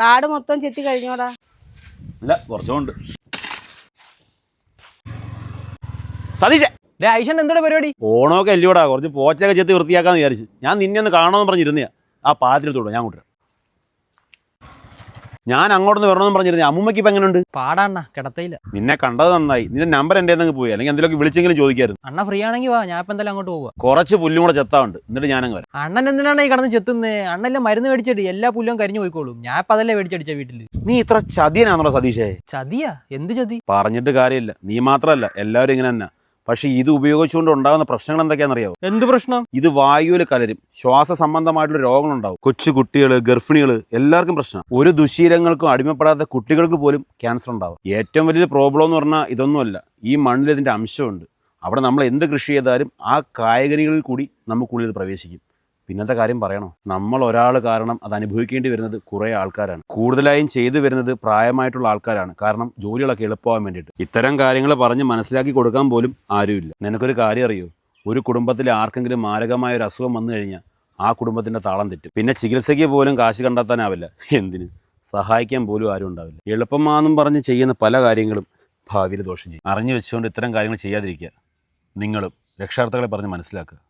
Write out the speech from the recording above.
കാട് മൊത്തം ചെത്തി കഴിഞ്ഞോടാ. ഇല്ല കുറച്ചുണ്ട് സതീഷ ഡേ ഐഷൻ എന്തുടെ പരിപാടി? ഓണമൊക്കെ അല്ലയോടാ കുറച്ച് പോച്ചൊക്കെ ചെത്തി വൃത്തിയാക്കാന്ന് വിചാരിച്ചു. ഞാൻ നിന്നെ ഒന്ന് കാണണമെന്ന് പറഞ്ഞിരുന്നയാ. ആ പാത്തിനത്തോട് ഞാൻ കൂട്ടുക ഞാൻ അങ്ങോട്ട് വരണമെന്ന് പറഞ്ഞിരുന്നേ. അമ്മൂമ്മയ്ക്ക് ഇപ്പൊ എങ്ങനെയുണ്ട് പാടാണ്ണ കിടത്തയില്ല. നിന്നെ കണ്ടത് നന്നായി. നിന്റെ നമ്പർ എന്റെ പോയി. അല്ലെങ്കിൽ എന്തെങ്കിലും വിളിച്ചെങ്കിലും ചോദിക്കായിരുന്നു. അണ്ണ ഫ്രീ ആണെങ്കിൽ വാ. ഞാൻ ഇപ്പൊ എന്തായാലും അങ്ങോട്ട് പോവാ. കുറച്ച് പുല്ലും കൂടെ ചെത്താറുണ്ട് എന്നിട്ട് ഞാൻ ഞാനങ്ങ് വരാം. അണ്ണൻ എന്തിനാണ് ഈ കടന്ന് ചെത്തുന്നേ? അണ്ണല്ലേ മരുന്ന് മേടിച്ചിട്ട് എല്ലാ പുല്ലും കരിഞ്ഞു പോയിക്കോളും. ഞാൻ ഇപ്പൊ അതല്ലേ മേടിച്ചടിച്ച വീട്ടിൽ. നീ ഇത്ര ചതിയനാണോ സതീഷേ ചതിയാ? എന്ത് ചതി? പറഞ്ഞിട്ട് കാര്യമില്ല. നീ മാത്രമല്ല. എല്ലാവരും ഇങ്ങനെ തന്നെ. പക്ഷെ ഇത് ഉപയോഗിച്ചുകൊണ്ട് ഉണ്ടാകുന്ന പ്രശ്നങ്ങൾ എന്തൊക്കെയാണെന്നറിയാവോ? എന്ത് പ്രശ്നം? ഇത് വായുവിൽ കലരും. ശ്വാസ സംബന്ധമായിട്ടുള്ള രോഗങ്ങളുണ്ടാവും കൊച്ചു കുട്ടികൾ ഗർഭിണികൾ എല്ലാവർക്കും പ്രശ്നം. ഒരു ദുശീലങ്ങൾക്കും അടിമപ്പെടാത്ത കുട്ടികൾക്ക് പോലും ക്യാൻസർ ഉണ്ടാവും. ഏറ്റവും വലിയ പ്രോബ്ലം എന്ന് പറഞ്ഞാൽ ഇതൊന്നുമല്ല. ഈ മണ്ണിൽ ഇതിന്റെ അംശമുണ്ട്. അവിടെ നമ്മൾ എന്ത് കൃഷി ചെയ്താലും ആ കായകനികളിൽ കൂടി നമുക്കുള്ളിൽ പ്രവേശിക്കും. പിന്നത്തെ കാര്യം പറയണോ? നമ്മൾ ഒരാൾ കാരണം അത് അനുഭവിക്കേണ്ടി വരുന്നത് കുറേ ആൾക്കാരാണ്. കൂടുതലായും ചെയ്തു വരുന്നത് പ്രായമായിട്ടുള്ള ആൾക്കാരാണ്. കാരണം ജോലികളൊക്കെ എളുപ്പമാകാൻ വേണ്ടിയിട്ട്. ഇത്തരം കാര്യങ്ങൾ പറഞ്ഞ് മനസ്സിലാക്കി കൊടുക്കാൻ പോലും ആരുമില്ല. നിനക്കൊരു കാര്യം അറിയോ? ഒരു കുടുംബത്തിൽ ആർക്കെങ്കിലും മാരകമായ ഒരു അസുഖം വന്നു കഴിഞ്ഞാൽ ആ കുടുംബത്തിന്റെ താളം തെറ്റും. പിന്നെ ചികിത്സയ്ക്ക് പോലും കാശ് കണ്ടെത്താനാവില്ല. എന്തിന്? സഹായിക്കാൻ പോലും ആരും ഉണ്ടാവില്ല. എളുപ്പമാണെന്നും പറഞ്ഞ് ചെയ്യുന്ന പല കാര്യങ്ങളും ഭാവിയിൽ ദോഷം ചെയ്യും. അറിഞ്ഞു വെച്ചുകൊണ്ട് ഇത്തരം കാര്യങ്ങൾ ചെയ്യാതിരിക്കുക. നിങ്ങളും രക്ഷാർത്ഥകളെ പറഞ്ഞ് മനസ്സിലാക്കുക.